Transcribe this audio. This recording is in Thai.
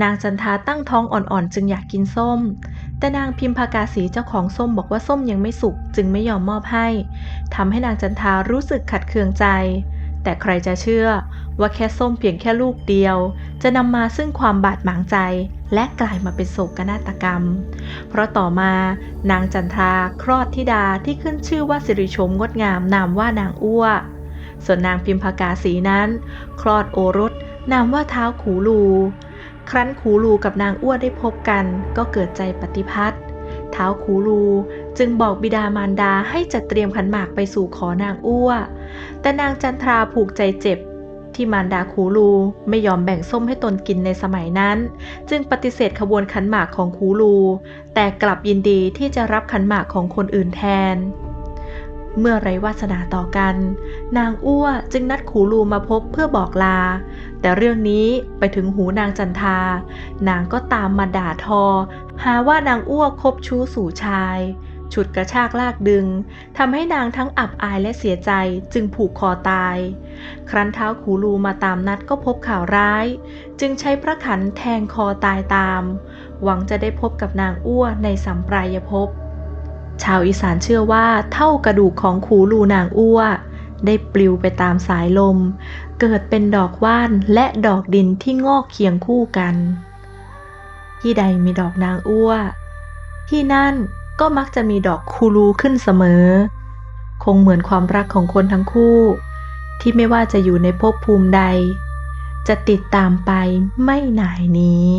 นางจันทาตั้งท้องอ่อนๆ จึงอยากกินส้ม แต่นางพิมพากาสีเจ้าของส้มบอกว่าส้มยังไม่สุกจึงไม่ยอมมอบให้ทำให้นางจันทารู้สึกขัดเคืองใจ แต่ใครจะเชื่อว่าแค่ส้มเพียงแค่ลูกเดียว จะนำมาซึ่งความบาดหมางใจ และกลายมาเป็นโศกนาฏกรรม เพราะต่อมานางจันทราคลอดธิดาที่ขึ้นชื่อว่าสิริชมงดงามนามว่านางอ้วส่วนนางพิมพากาสีนั้น คลอดโอรสนามว่าเท้าขูลู ครั้นขูลูกับนางอ้วได้พบกันก็เกิดใจปฏิพัทธ์เท้าขูลูจึงบอกบิดามารดาให้จัดเตรียมขันหมากไปสู่ขอนางอ้ว แต่นางจันทราผูกใจเจ็บ ที่มารดาขูลูไม่ยอมแบ่งส้มให้ตนกินในสมัยนั้น จึงปฏิเสธขบวนขันหมากของขูลู แต่กลับยินดีที่จะรับขันหมากของคนอื่นแทน เมื่อไรวาสนาต่อกัน นางอ้วจึงนัดขูลูมาพบเพื่อบอกลา แต่เรื่องนี้ไปถึงหูนางจันทา นางก็ตามมาด่าทอ หาว่านางอ้วคบชู้สู่ชาย ฉุดกระชากลากดึงทำให้นางทั้งอับอายและเสียใจจึงผูกคอตาย ครั้นเท้าขูลูมาตามนัดก็พบข่าวร้าย จึงใช้พระขันแทงคอตายตาม หวังจะได้พบกับนางอ้วในสัมปรายภพ ชาวอีสานเชื่อว่าเท่ากระดูกของขูลูนางอ้ว ได้ปลิวไปตามสายลม เกิดเป็นดอกว่านและดอกดินที่งอกเคียงคู่กัน ที่ใดมีดอกนางอ้ว ที่นั่นก็มักจะมีดอกคูลูขึ้นเสมอ คงเหมือนความรักของคนทั้งคู่ ที่ไม่ว่าจะอยู่ในภพภูมิใด จะติดตามไปไม่หน่ายนี้